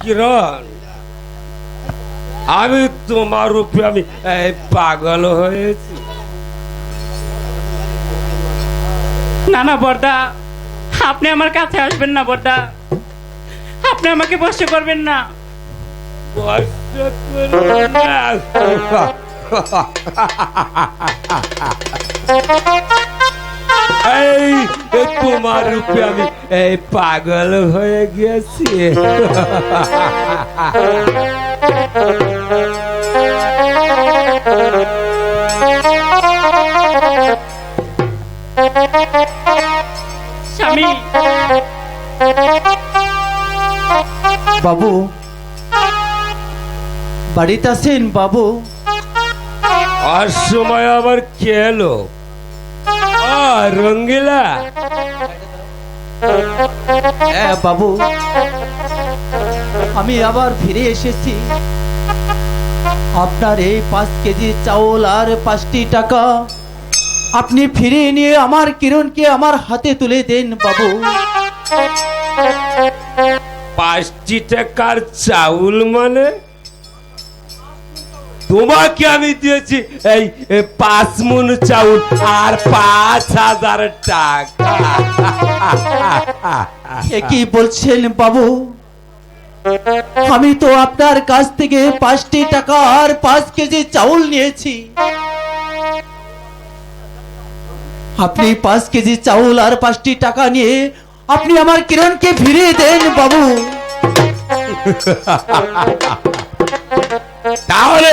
কিরণ? আমি তোমার উপরে আমি পাগল হয়েছি। না না বর্দা আপনি আমার কাছে আসবেন না বর্দা। আপনি আমাকে বসে করবেন না। না। এই তোমার রূপে আমি এই পাগল হয়ে গেছি স্বামী। বাবু। বাড়িতে আছেন বাবু? আর সময় আবার কে এলো রঙ্গিলা। হ্যাঁ বাবু আমি আবার ফিরে এসেছি। আপনার এই পাঁচ কেজি চাউল আর পাঁচটি টাকা আপনি ফিরে নিয়ে আমার কিরণকে আমার হাতে তুলে দেন বাবু। পাঁচটি টাকার চাউল মানে? তোমাকে আমি দিয়েছি এই পাঁচ মন চাউল আর পাঁচ হাজার টাকা। কি বলছেন বাবু? আমি তো আপনার কাছ থেকে পাঁচটি টাকা আর পাঁচ কেজি চাউল নিয়েছি। আপনি পাঁচ কেজি চাউল আর পাঁচটি টাকা নিয়ে আপনি আমার কিরণকে ফিরিয়ে দেন বাবু। তাহলে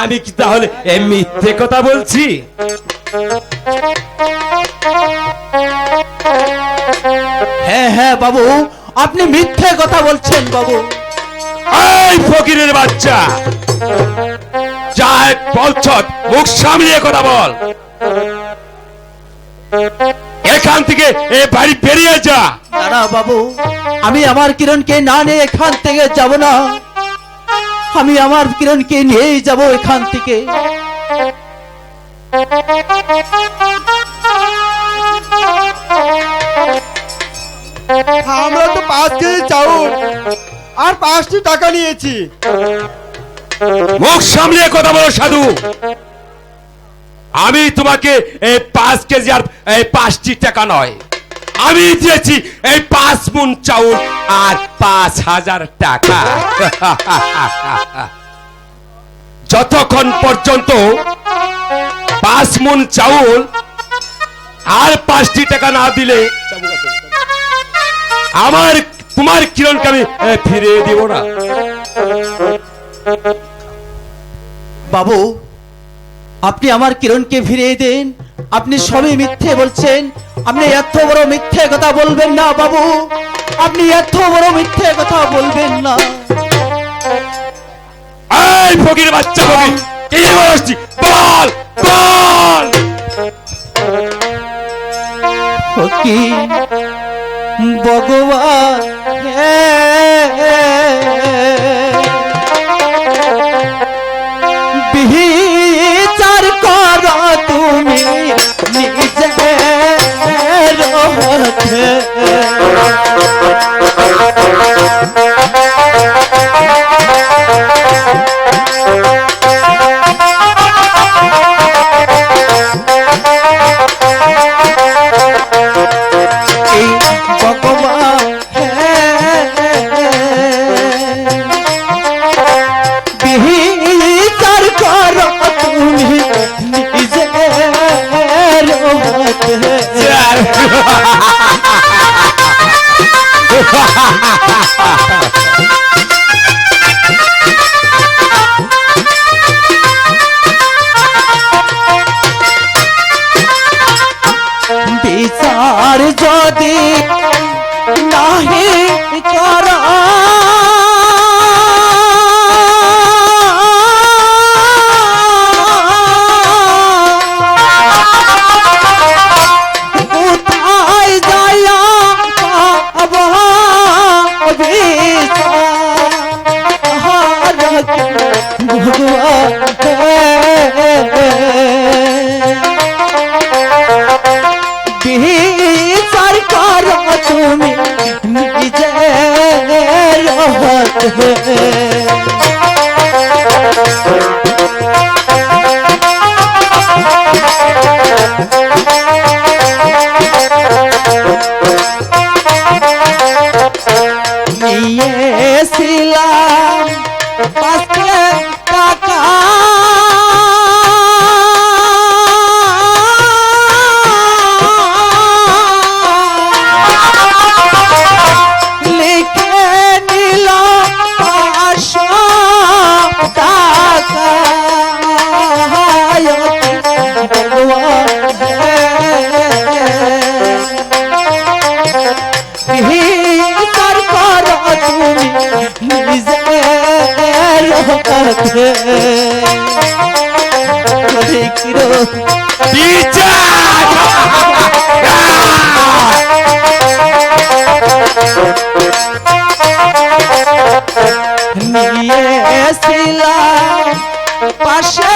আমি কি তাহলে মিথ্যে কথা বলছি? হ্যাঁ হ্যাঁ বাবু আপনি মিথ্যে কথা বলছেন বাবু। এই ফকিরের বাচ্চা। যা এক বলছ মুখ সামলিয়ে কথা বল। এখান থেকে এ বাড়ি বেরিয়ে যা। না না বাবু আমি আমার কিরণকে না নিয়ে এখান থেকে যাব না। আমি আমার কিরণকে নিয়েই যাব এখান থেকে। আমরা তো পাঁচ কেজি চাউল আর পাঁচটি টাকা নিয়েছি। মুখ সামলিয়ে কথা বলো সাধু। আমি তোমাকে এই পাঁচ কেজি আর এই পাঁচটি টাকা নয় আমি দিয়েছি এই পাঁচ মন চাউল আর পাঁচ হাজার টাকা। যতক্ষণ পর্যন্ত পাঁচ মন চাউল আর পাঁচটি টাকা না দিলে আমার, তোমার কিরণকে আমি ফিরিয়ে দিব না। বাবু আপনি আমার কিরণকে ফিরিয়ে দেন। আপনি সবই মিথ্যে বলছেন। আপনি এত বড় মিথ্যে কথা বলবেন না বাবু। আপনি এত বড় মিথ্যে কথা বলবেন না। এই ফকির বাচ্চা ফকির কি বলছি বল বল। কি ভগবান হে, বিচার কর তুমি নিজের হাতে। এই ভগবান বিচার কর তুমি নিজের হাতে। বিচার যদি নাহি কর Thank you. নিয়েছিলাম পাশের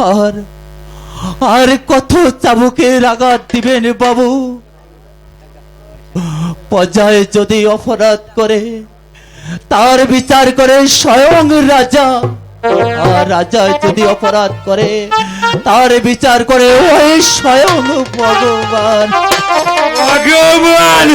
আর আর কত চাবুকের আঘাত দিবেন বাবু? পর্যায়ে যদি অপরাধ করে, তার বিচার করে স্বয়ং রাজা। আর রাজা যদি অপরাধ করে, তার বিচার করে ওই স্বয়ং ভগবান। ভগবান!